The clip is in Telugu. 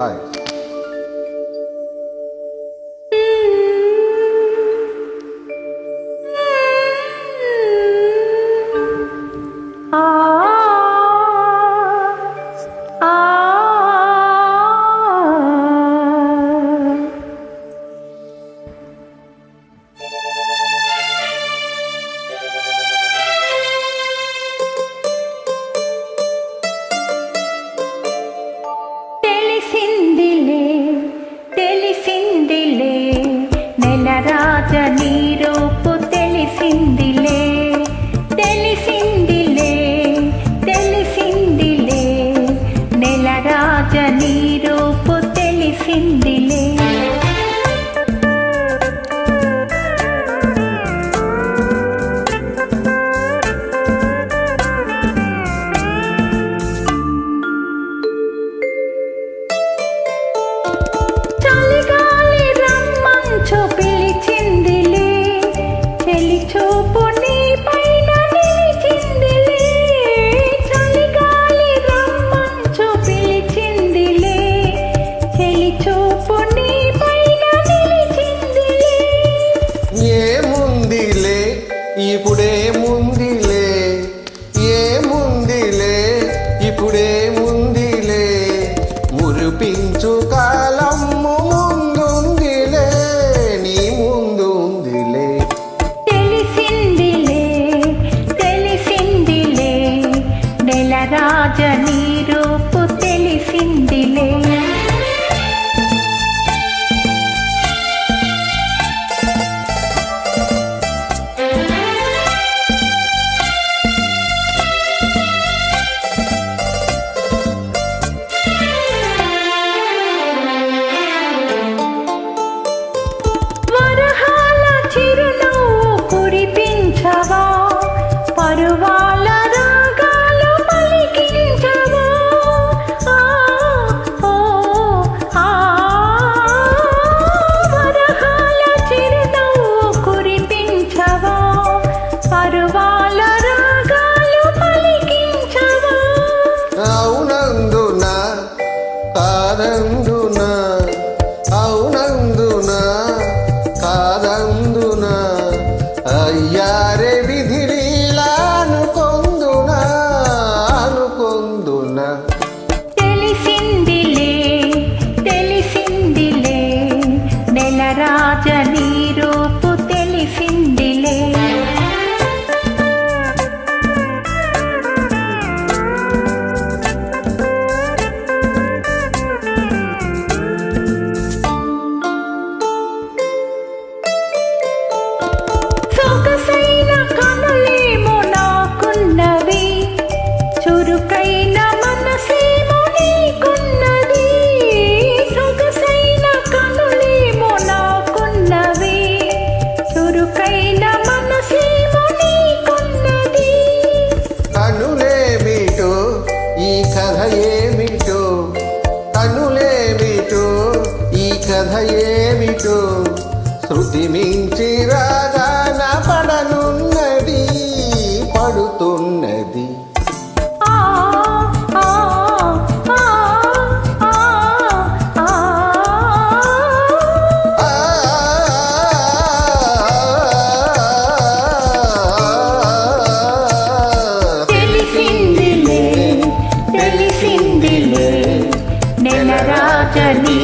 Hi. 天边。undi కాదందున? అవునందున? కాదందున? అయ్యారే విధి అనుకొందున? అనుకొందున? తెలిసిందిలే తెలిసిందిలే. నెల రాజ నీ రూపు తెలిసిందిలే. ఏమిటో? తనులేమిటో? ఈ కథ ఏమిటో? శృతి మించిరా 这是